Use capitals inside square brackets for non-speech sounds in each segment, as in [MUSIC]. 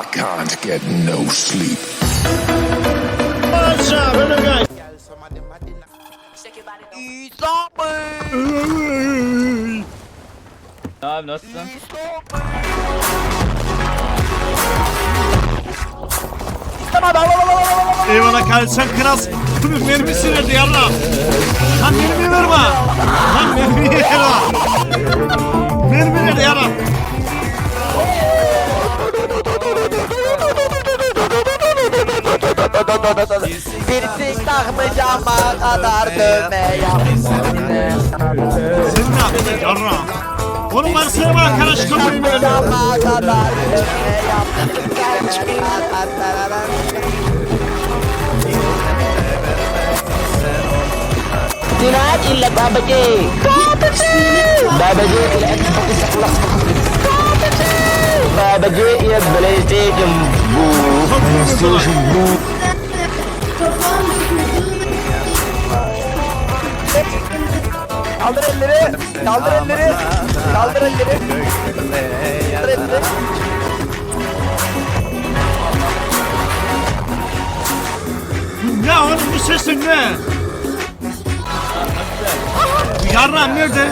I can't get no sleep. Abi nasılsın? Eyvallah kalsan kras. Bunun mermisi nerede yarra? Lan mermi verme. Lan mermi verme. Mermi nerede yarra? Birisi takmayacağıma kadar dövme yapma Sen ne yaptın yarra? Oğlum ben seni bana karıştırmayayım öyle. Takmayacağıma kadar dövme yapma Tonight in like Baba J. Baba J. Baba J in Baba J is PlayStation Boo. PlayStation Boo. Kaldır elleri. Kaldır elleri. Kaldır elleri. Kaldır elleri. Ne oğlum bu sesin ne? Bu yarram nerede?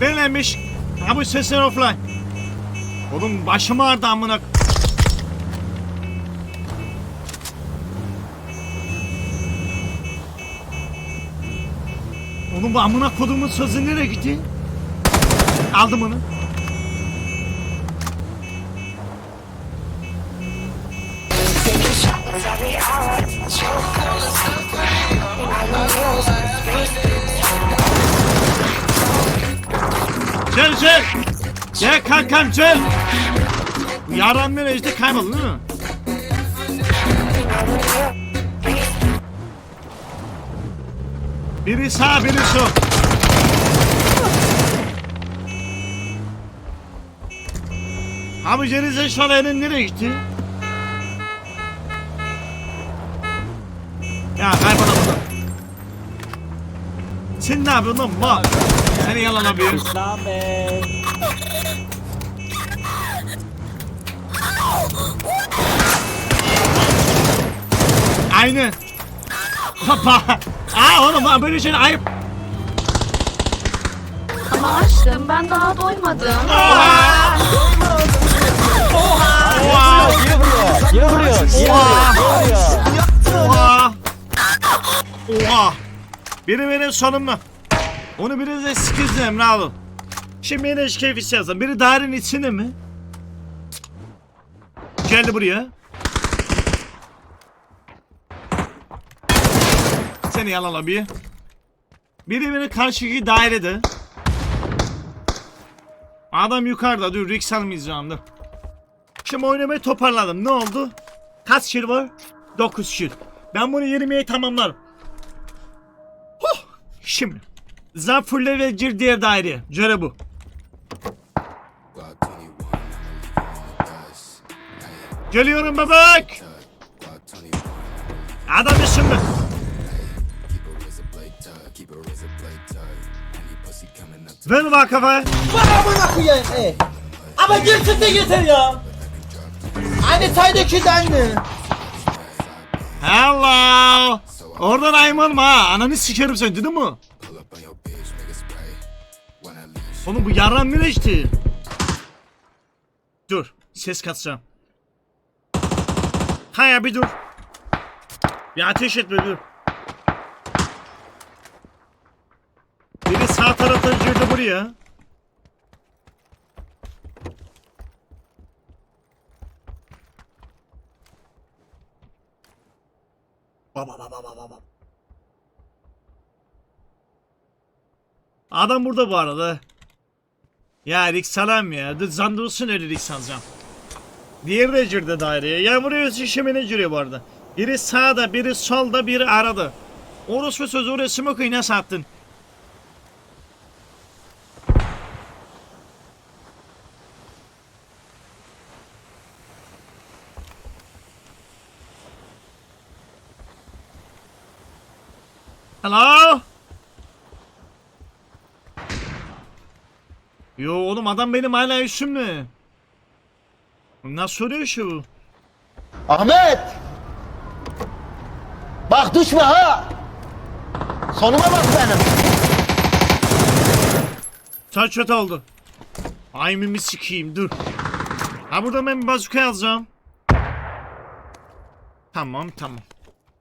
Benlemiş. Ha bu sesler offline. Oğlum başım ağrıdı amına. Oğlum bu amına kodumun sözü nereye gitti? Aldım onu. Gel gel. Gel kankam gel. Yaran nereye işte kayboldu değil mi? Biri sağ biri sol. Cerize Şalay'ın nereye gitti? Ya kaybolamadım. Sen ne yapıyorsun lan mal? Seni yalanabiliyor. Aynen. Hoppa. Aa oğlum lan böyle şey ayıp. Ama açtım ben daha doymadım. Oha. Oha. Yine vuruyor. Yine Oha. vuruyor. Oha. Oha. Biri benim sonumda. Onu biraz da sikizdim Emre Şimdi yine keyif istiyorsan. Biri dairenin içinde mi? Geldi buraya. Seni yalan abi. Biri karşıki dairede. Adam yukarıda dur Rick almayacağım dur. Şimdi oynamayı toparladım. Ne oldu? Kaç kill var? 9 kill. Ben bunu 20'ye tamamlarım. Huh! Şimdi. Zaferle ve gir diğer daireye. Cere bu. Geliyorum bebek. Adam şimdi. Ver bak kafaya. Bana amına koyayım e. Ama getir de getir ya. Aynı taydaki aynı. Hello. Oradan aymanım ha. Ananı sikerim sen dedin mi? Oğlum bu yarram ne içti? Dur. Ses katacağım. Kaya bir dur. Bir ateş etme dur. Biri sağ taraftan girdi buraya. Baba baba baba baba. Adam burada bu arada. Ya Rick salam ya. Dur zandursun öyle Rick salacağım. Diğeri de girdi daireye. Ya buraya şişemine giriyor bu arada. Biri sağda, biri solda, biri arada. Orospu sözü oraya smoke'ı nasıl attın? Hello? Yo oğlum adam benim hala üstümde. Nasıl oluyor şu? Ahmet! Bak düşme ha! Sonuma bak benim. Saç kötü oldu. Ay mimi sikeyim dur. Ha burada ben bir bazuka yazacağım. Tamam tamam.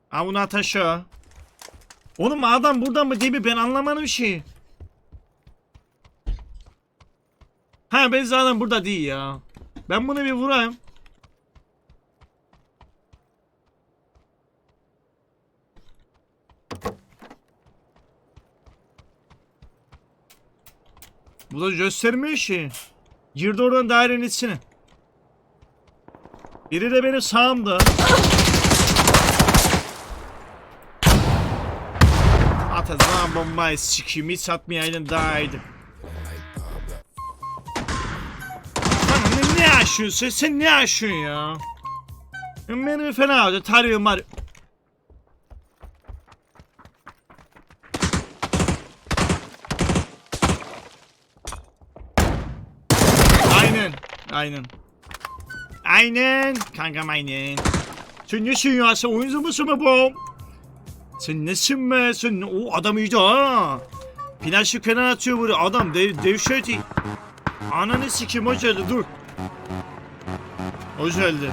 Ha bunu at aşağı. Oğlum adam buradan mı değil ben anlamadım şey. Ha ben zaten burada değil ya. Ben bunu bir vurayım. Bu da göstermiyor ki. Girdi oradan dairenin içine. Biri de benim sağımda. Bombayı sikiyim hiç atmayaydın daha iyiydi. Lan ne, ne yaşıyorsun sen, sen ne yaşıyorsun ya? Benim fena oldu tarıyorum var. Aynen. Aynen. Aynen. Kankam aynen. Sen nesin ya? Sen oyuncu bu? Sen nesin be? Sen o adam iyice ha. Flaşı kenar atıyor buraya. Adam dev, devşeti. Ananı sikim hoş geldi dur. Hoş geldi.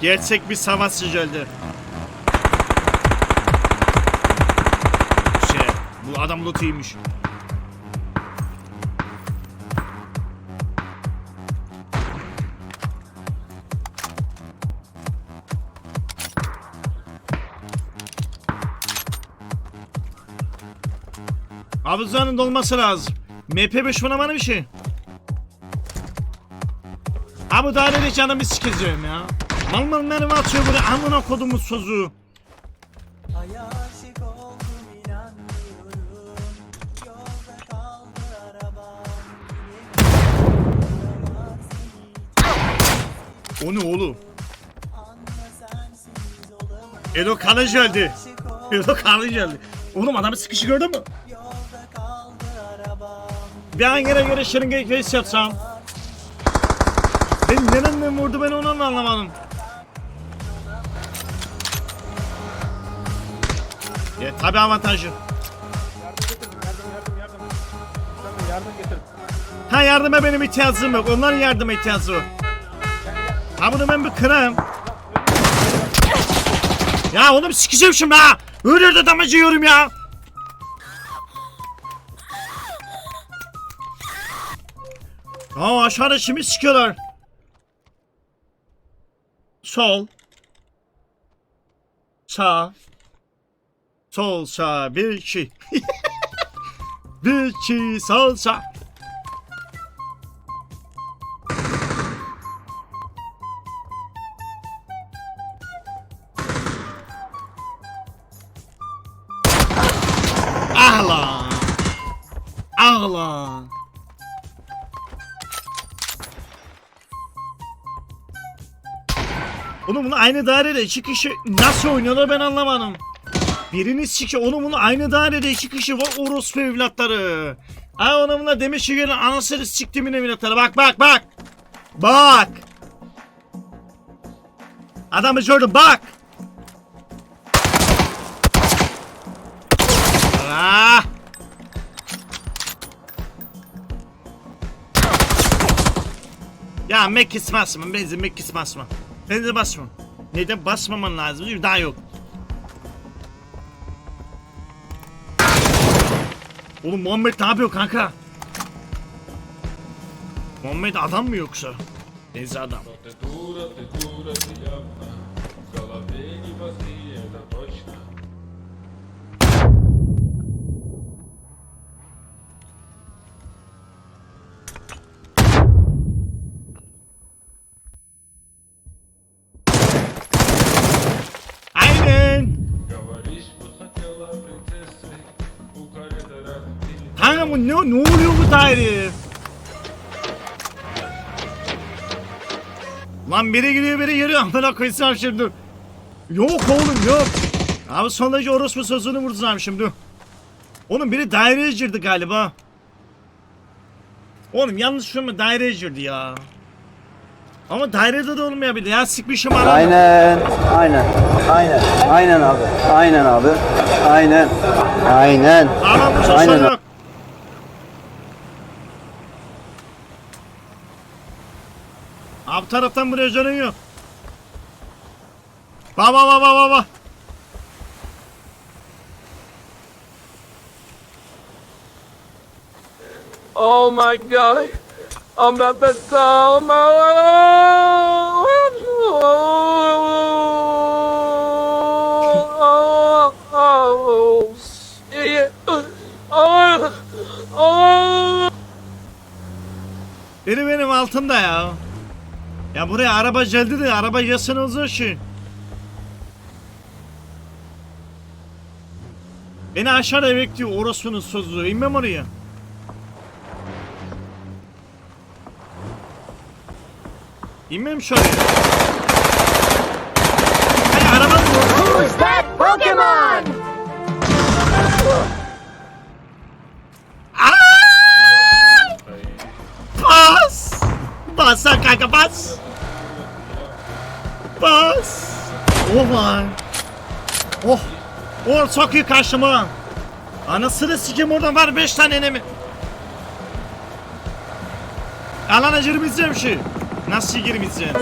Gerçek bir savaşçı geldi. Şey, bu adam lootuymuş. Hafızanın dolması lazım. MP5 bana bana bir şey. Abi ne canımı sikeceğim ya. Mal mal mermi atıyor buraya amına kodumun sözü. O ne oğlum? Edo kanı geldi. Edo kanı geldi. Oğlum adamı sıkışı gördün mü? An yere göre şırınga face yapsam. Ben nereden vurdu ben onu anlamadım. Ya tabi avantajı. Ha yardıma benim ihtiyacım yok. Onların yardıma ihtiyacı var. Ha bunu ben bir kırayım. Ya oğlum sikeceğim şimdi ha. Öyle de damacı yiyorum ya. Ya aşağıda şimdi sikiyorlar. Sol. Sağ. Sol sağ. Bir iki. [LAUGHS] bir iki sol sağ. Ah lan. Ah. Oğlum bunu aynı dairede iki kişi nasıl oynuyorlar ben anlamadım. Birini siki oğlum bunu aynı dairede iki kişi var orospu evlatları. Ay ona bunlar demiş ki gelin anasını siktimin evlatları bak bak bak. Bak. Adamı gördüm bak. Ah. Ya Mekkis basma, benzin Mekkis basma. Benzin basma. Neden basmaman lazım? Değil? Daha yok. Oğlum Muhammed ne yapıyor kanka? Muhammed adam mı yoksa? Neyse adam. Ne, oluyor bu daire? Lan biri gidiyor biri geliyor amına koysam şimdi. Yok oğlum yok. Abi sondaki orospu sözünü vuracağım şimdi. Oğlum biri daireye girdi galiba. Oğlum yanlış şunu daireye girdi ya. Ama dairede de olmayabilir ya sıkmışım aranı. Aynen. Aynen. Aynen. Aynen abi. Aynen abi. Aynen. Aynen. Bu Aynen. Taraftan buraya canın yok. Baba baba baba. Oh my god. I'm not the. Oh, oh. Oh, oh. Biri benim altımda ya. Ya buraya araba geldi de araba yasın olsun şu. Beni aşağıda bekliyor orospunun sözü. İnmem oraya. İnmem şöyle. Hey araba mı? Aa! Bas lan kanka bas! Bas! Oh my! Oh! Oh kaçtım ha! Anasını sikim oradan var 5 tane enemi. Alana girmeyeceğim şey. Nasıl girmeyeceğim?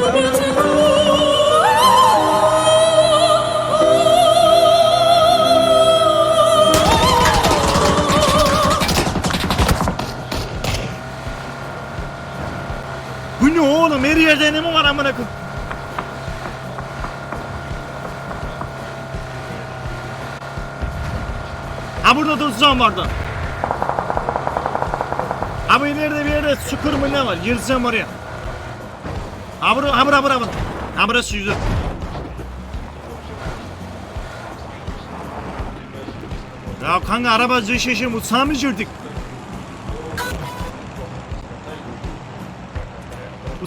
Ne oğlum? Her yerde enemi var amına koyayım. Ha burada da uzun vardı. Abi ileride bir yerde çukur mu ne var? Gireceğim oraya. Ha bura, ha bura, bura, bura. Ha burası yüzü. Ya kanka araba şişe mutfağa mı girdik?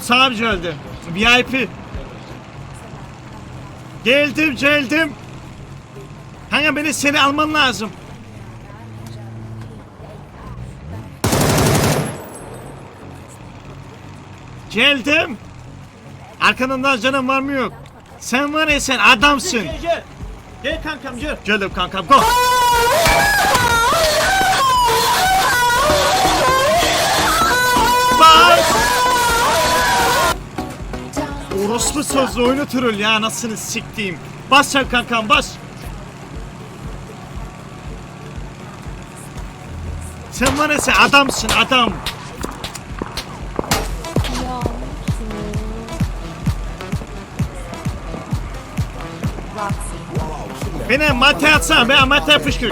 Mı geldi? VIP. Geldim geldim. Kanka beni seni alman lazım. Geldim. Arkanında canım var mı yok? Sen var ya sen adamsın. Gel gel. Gel kankam gel. Geldim kankam go. Orospu sözlü oyunu troll ya nasılsınız siktiğim. Bas sen kankam bas. Sen var ya sen adamsın adam. Beni mate atsana ben mate yapıştır.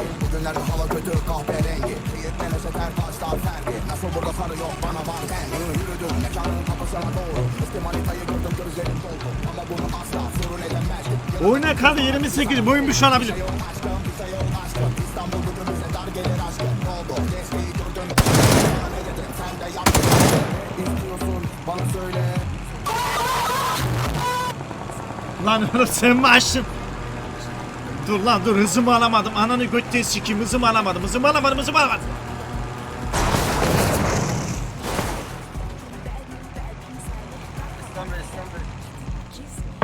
Oyuna kaldı 28 boyun bir şu an olabilir. Lan oğlum sen mi açtın? Dur lan dur hızımı alamadım. Ananı götten sikeyim hızımı alamadım. Hızımı alamadım hızımı alamadım.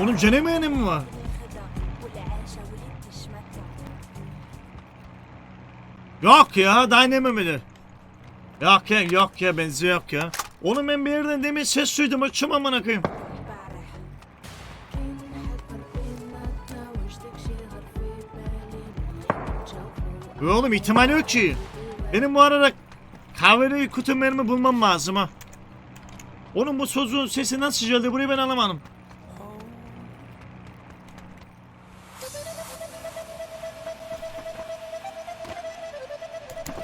Oğlum cenemeyenim mi var? Yok ya inememeli. Yok ya yok ya benziyor yok ya. Oğlum ben bir yerden demin ses duydum açım amına koyayım. E oğlum ihtimal yok ki. Benim bu arada kahverengi kutu mermi bulmam lazım ha. Oğlum bu sözün sesi nasıl geldi burayı ben anlamadım.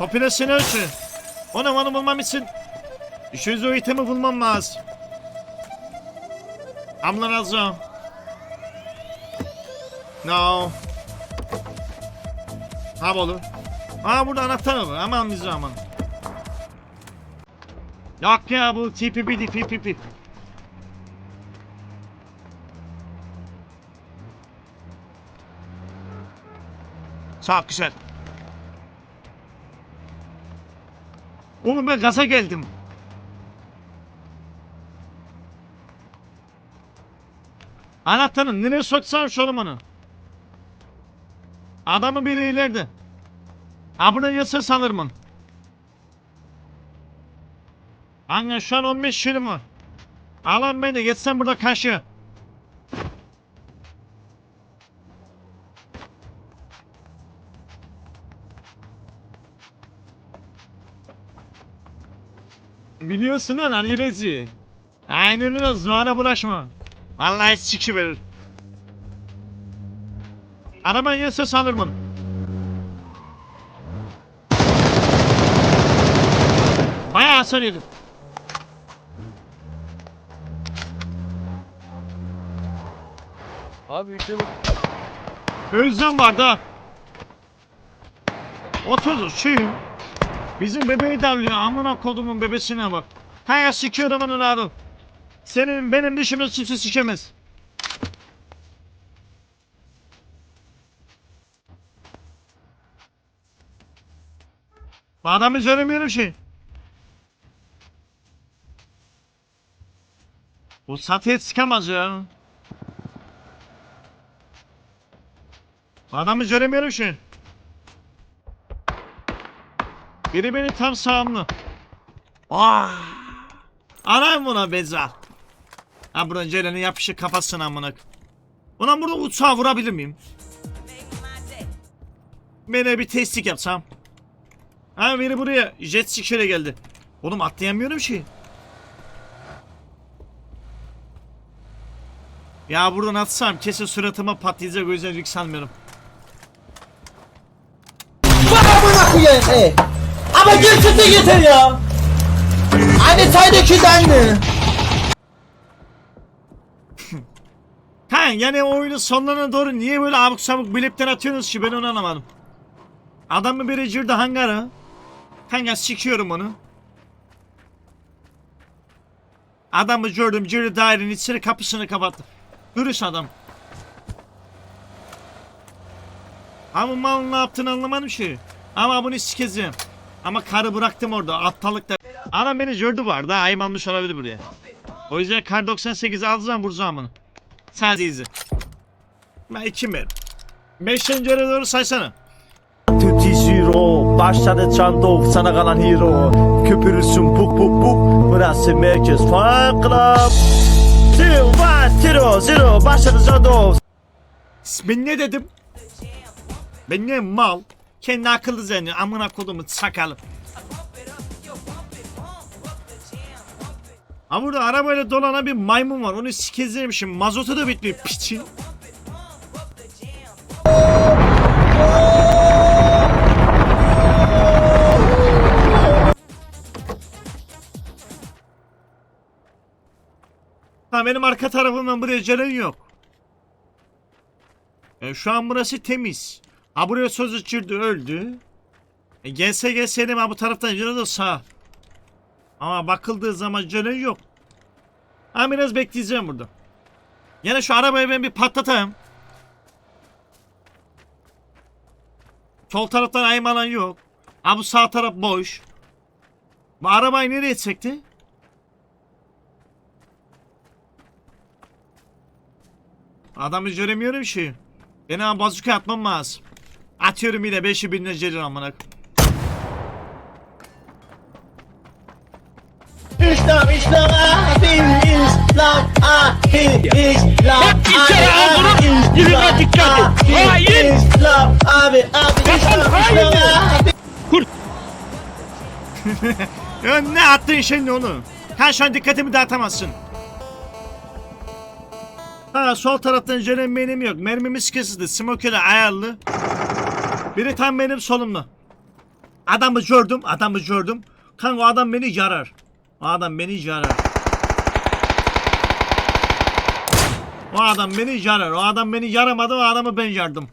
Popülasyon ölçü. Onu onu bulmam için 200 o itemi bulmam lazım. Amla razı. No. Ha olur. Aa burada anahtar var. Aman bizi aman. Yok ya bu TPP PPP. Çok güzel. Oğlum ben gaza geldim. Anahtarın nereye soksan şormanı. Adamı biri ileride. Ha buraya yasa sanırım. Anne şu an 15 şirin var. Alan beni geçsen burada karşı. Biliyorsun lan Ali Rezi. Aynen öyle Zuhan'a bulaşma. Vallahi siki verir. Araban yese sanırım onu. Bayağı hasar yedim. Abi üçe bak. Özlem var da. Otur şey. Bizim bebeği davlıyor. Amına kodumun bebesine bak. Ya sikiyorum onu abi. Senin benim dişimi kimse sikemez. Bu adamı göremiyorum şey. Bu satıya sıkamaz ya. Bu adamı göremiyorum şey. Biri beni tam sağımlı. Ah! Anam buna beza. Ha buradan Ceren'in yapışı kapatsın amına. Ulan burada uçağı vurabilir miyim? Bana bir testlik yapsam. Ha biri buraya jet şöyle geldi. Oğlum atlayamıyorum şey. Ya buradan atsam kesin suratıma patlayacak o yüzden almıyorum. Amına koyayım e. Ama gel çıktı yeter ya. Anne çay döküldü anne. Yani oyunun sonlarına doğru niye böyle abuk sabuk bilipten atıyorsunuz ki ben onu anlamadım. Adamı biri girdi hangara. Kanka sikiyorum onu. Adamı gördüm girdi dairenin içine kapısını kapattı. Dürüst adam. Ama mal ne yaptığını anlamadım şey. Ama bunu sikeceğim. Ama karı bıraktım orada aptallıkta. Adam beni gördü var da ayım almış olabilir buraya. O yüzden kar 98 alacağım vuracağım onu. Sadece izle. Ben iki ver. Yere doğru saysana. Tutti Zero Başladı Çandov sana kalan hero Köpürürsün puk puk puk Burası merkez Fan Club Zero one zero zero Başladı Çandov Ben ne dedim? Ben ne mal? Kendi akıllı zannı amına kodumu sakalım. Ha burada arabayla dolanan bir maymun var. Onu sikezlerim şimdi. Mazotu da bitmiyor piçin. Ha benim arka tarafımdan buraya gelen yok. E, şu an burası temiz. Ha buraya sözü çirdi öldü. E, gelse gelseydim ha bu taraftan canı sağ. Ama bakıldığı zaman canı yok. Ha biraz bekleyeceğim burada. Yine şu arabayı ben bir patlatayım. Sol taraftan aymalan yok. Ha bu sağ taraf boş. Bu arabayı nereye çekti? Adamı göremiyorum ki. Beni bazuka atmam lazım. Atıyorum yine 5'i birine gelir amına. İslam İslam abi İslam abi İslam abi İslam abi İslam abi abi İslam abi [LAUGHS] Ya ne şey ne oğlum? Ha şu an dikkatimi dağıtamazsın. Ha sol taraftan Ceren benim yok. Mermimiz kesildi. Smoke'le ayarlı. Biri tam benim solumda. Adamı gördüm. Adamı gördüm. Kanka o adam beni yarar. O adam beni yarar. O adam beni yarar. O adam beni yaramadı. O adamı ben yardım.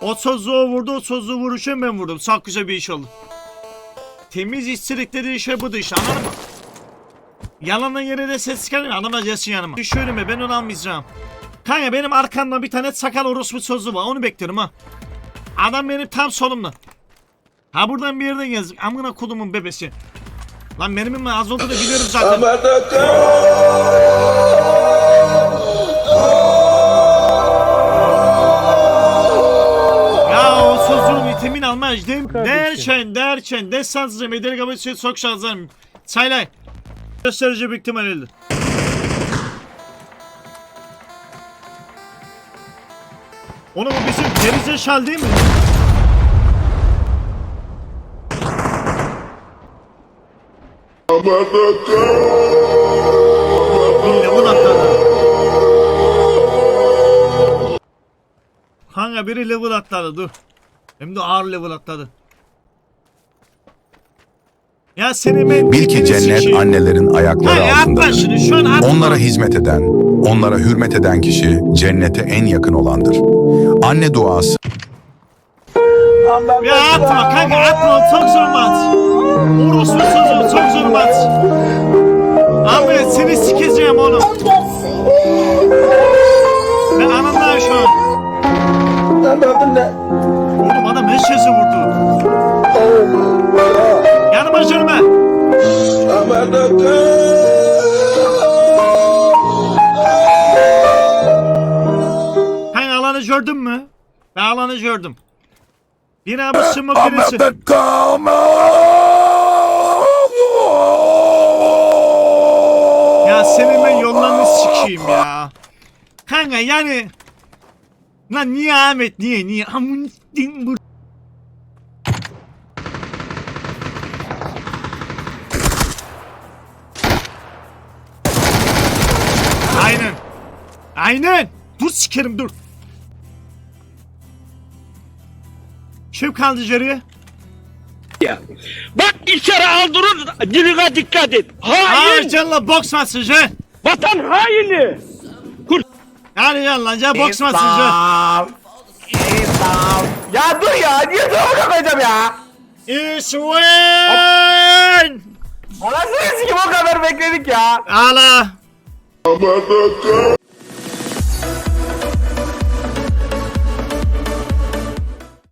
O sözü vurdu. O sözü vuruşu ben vurdum. Çok güzel bir iş oldu. Temiz işçilik dediği şey budur işte anladın mı? Yalandan yere de ses çıkarmıyor anlamayacaksın yanıma. Düş önüme ben onu almayacağım. Kanka benim arkamda bir tane sakal orospu sözü var onu bekliyorum ha. Adam benim tam solumda. Ha buradan bir yerden gezdik. Amına kodumun bebesi. Lan mermim az oldu da biliyorum zaten. ya o sözün vitamin almaz değil mi? Derçen derçen desansızım edilgabeyi sokşazlarım. Çaylay. Gösterici büyük ihtimalle. Onu bu bizim gerizekalı değil mi? Level atladı. Kanka biri level atladı dur. Hem de ağır level atladı. Ya senin ben Bil ki cennet annelerin ayakları Ha, altındadır. şunu şu an atma. Onlara hizmet eden, onlara hürmet eden kişi cennete en yakın olandır. Anne duası Ya atma kanka atma çok zor maç. Orospu çok zor maç. Ahmet seni sikeceğim oğlum. Ben anamdan şu an. Oğlum Ben alanı gördüm. Bir abi smoke birisi. Ya senin ben yollarını sikeyim ya. Kanka yani Lan niye Ahmet niye niye amun din bu Aynen Aynen Dur sikerim dur Kim kaldı içeriye? Bak içeri aldırın diline dikkat et. Hayır Hain! canla boks masajı Vatan haini! Hadi yallah canla boks masajı Ya dur ya niye doğru koyacağım ya? İsven Anasını sikim o kadar bekledik ya. Ala